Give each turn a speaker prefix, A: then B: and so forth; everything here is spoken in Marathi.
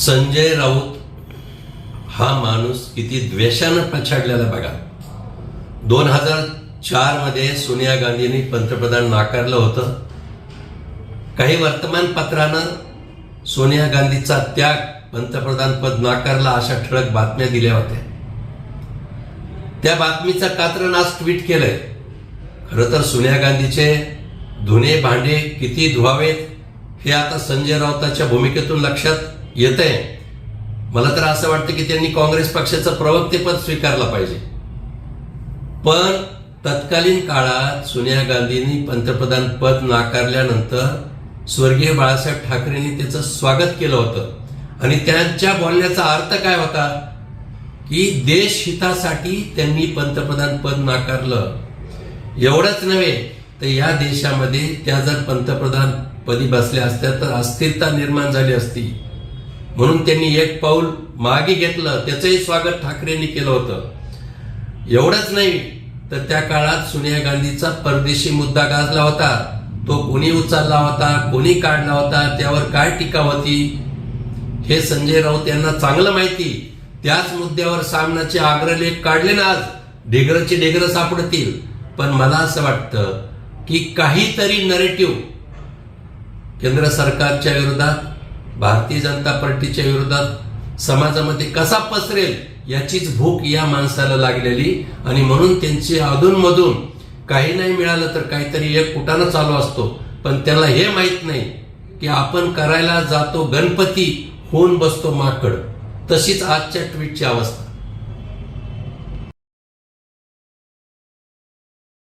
A: संजय राऊत हा माणूस किती द्वेषानं पछाडलेला बघा. दोन हजार चारमध्ये सोनिया गांधींनी पंतप्रधान नाकारलं होतं. काही वर्तमानपत्रानं सोनिया गांधीचा त्याग पंतप्रधान पद नाकारला अशा ठळक बातम्या दिल्या होत्या. त्या बातमीचं कात्रण आज ट्विट केलंय. खरं तर सोनिया गांधीचे धुणे भांडे किती धुवावेत हे आता संजय राऊताच्या भूमिकेतून लक्षात येत आहे मला तर असं वाटतं की त्यांनी काँग्रेस पक्षाचं प्रवक्तेपद स्वीकारलं पाहिजे. पण तत्कालीन काळात सोनिया गांधींनी पंतप्रधान पद नाकारल्यानंतर स्वर्गीय बाळासाहेब ठाकरेंनी त्याचं स्वागत केलं होतं. आणि त्यांच्या बोलण्याचा अर्थ काय होता? की देश हितासाठी त्यांनी पंतप्रधान पद नाकारलं. एवढंच नव्हे तर या देशामध्ये त्या जर पंतप्रधान पदी बसल्या असत्या तर अस्थिरता निर्माण झाली असती. म्हणून त्यांनी एक पाऊल मागे घेतलं. त्याचंही स्वागत ठाकरेंनी केलं होतं. एवढंच नाही तर त्या काळात सोनिया गांधीचा परदेशी मुद्दा गाजला होता. तो कोणी उचलला होता कोणी काढला होता त्यावर काय टीका होती? हे संजय राऊत यांना चांगलं माहिती. त्याच मुद्द्यावर सामनाचे आग्रलेख काढले ना आज. ढेगरचे ढेगर सापडतील. पण मला असं वाटतं की काहीतरी नरेटिव्ह केंद्र सरकारच्या विरोधात भारतीय जनता पार्टीच्या विरोधात समाजामध्ये कसा पसरेल याचीच भूक या माणसाला लागलेली आणि म्हणून त्यांची अधूनमधून काही नाही मिळालं तर काहीतरी एक कुटानं चालू असतो. पण त्याला हे माहीत नाही की आपण करायला जातो गणपती होऊन बसतो माकड. तशीच आजच्या ट्विटची अवस्था.